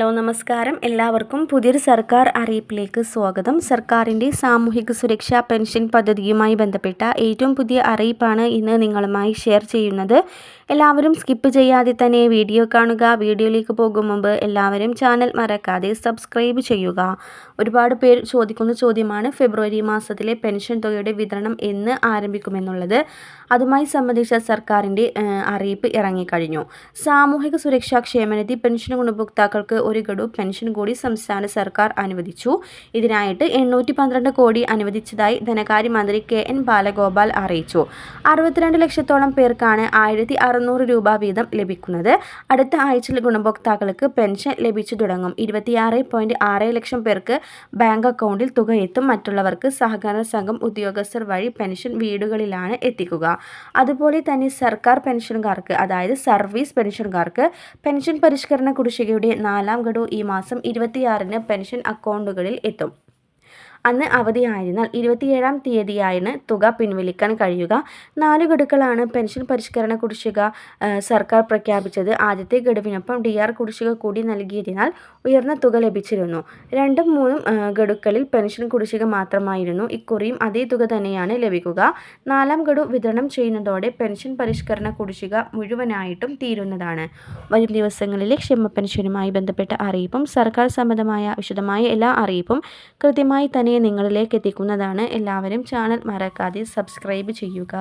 Hello നമസ്കാരം. എല്ലാവർക്കും പുതിയൊരു സർക്കാർ അറിയിപ്പിലേക്ക് സ്വാഗതം. സർക്കാരിന്റെ സാമൂഹിക സുരക്ഷാ പെൻഷൻ പദ്ധതിയുമായി ബന്ധപ്പെട്ട ഏറ്റവും പുതിയ അറിയിപ്പാണ് ഇന്ന് നിങ്ങളുമായി ഷെയർ ചെയ്യുന്നത്. എല്ലാവരും സ്കിപ്പ് ചെയ്യാതെ തന്നെ വീഡിയോ കാണുക. വീഡിയോയിലേക്ക് പോകും മുമ്പ് എല്ലാവരും ചാനൽ മറക്കാതെ സബ്സ്ക്രൈബ് ചെയ്യുക. ഒരുപാട് പേർ ചോദിക്കുന്ന ചോദ്യമാണ് ഫെബ്രുവരി മാസത്തിലെ പെൻഷൻ തുകയുടെ വിതരണം എന്ന് ആരംഭിക്കുമെന്നുള്ളത്. അതുമായി സംബന്ധിച്ച സർക്കാരിന്റെ അറിയിപ്പ് ഇറങ്ങിക്കഴിഞ്ഞു. സാമൂഹിക സുരക്ഷാ ക്ഷേമനിധി പെൻഷൻ ഗുണഭോക്താക്കൾക്ക് ഒരു ഗഡു പെൻഷൻ കൂടി സംസ്ഥാന സർക്കാർ അനുവദിച്ചു. ഇതിനായിട്ട് എണ്ണൂറ്റി പന്ത്രണ്ട് കോടി അനുവദിച്ചതായി ധനകാര്യമന്ത്രി കെ എൻ ബാലഗോപാൽ അറിയിച്ചു. അറുപത്തിരണ്ട് ലക്ഷത്തോളം പേർക്കാണ് ആയിരത്തി അറുന്നൂറ് രൂപ വീതം ലഭിക്കുന്നത്. അടുത്ത ആഴ്ചയിൽ ഗുണഭോക്താക്കൾക്ക് പെൻഷൻ ലഭിച്ചു തുടങ്ങും. ഇരുപത്തിയാറ് പോയിന്റ് ആറ് ലക്ഷം പേർക്ക് ബാങ്ക് അക്കൗണ്ടിൽ തുക എത്തും. മറ്റുള്ളവർക്ക് സഹകരണ സംഘം ഉദ്യോഗസ്ഥർ വഴി പെൻഷൻ വീടുകളിലാണ് എത്തിക്കുക. അതുപോലെ തന്നെ സർക്കാർ പെൻഷൻകാർക്ക് അതായത് സർവീസ് പെൻഷൻകാർക്ക് പെൻഷൻ പരിഷ്കരണ കുടിശ്ശികയുടെ നാലാം ഗഡു ഈ മാസം ഇരുപത്തിയാറിന് പെൻഷൻ അക്കൗണ്ടുകളിൽ എത്തും. അന്ന് അവധിയായതിനാൽ ഇരുപത്തിയേഴാം തീയതിയാണ് തുക പിൻവലിക്കാൻ കഴിയുക. നാല് ഗഡുക്കളാണ് പെൻഷൻ പരിഷ്കരണ കുടിശ്ശിക സർക്കാർ പ്രഖ്യാപിച്ചത്. ആദ്യത്തെ ഗഡുവിനൊപ്പം ഡി ആർ കുടിശ്ശിക കൂടി നൽകിയതിനാൽ ഉയർന്ന തുക ലഭിച്ചിരുന്നു. രണ്ടും മൂന്നും ഗഡുക്കളിൽ പെൻഷൻ കുടിശ്ശിക മാത്രമായിരുന്നു. ഇക്കുറിയും അതേ തുക തന്നെയാണ് ലഭിക്കുക. നാലാം ഗഡു വിതരണം ചെയ്യുന്നതോടെ പെൻഷൻ പരിഷ്കരണ കുടിശ്ശിക മുഴുവനായിട്ടും തീരുന്നതാണ്. വരും ദിവസങ്ങളിലെ ക്ഷമ പെൻഷനുമായി ബന്ധപ്പെട്ട അറിയിപ്പും സർക്കാർ സംബന്ധമായ വിശദമായ എല്ലാ അറിയിപ്പും കൃത്യമായി തന്നെ നിങ്ങളിലേക്ക് എത്തിക്കുന്നതാണ്. എല്ലാവരും ചാനൽ മറക്കാതെ സബ്സ്ക്രൈബ് ചെയ്യുക.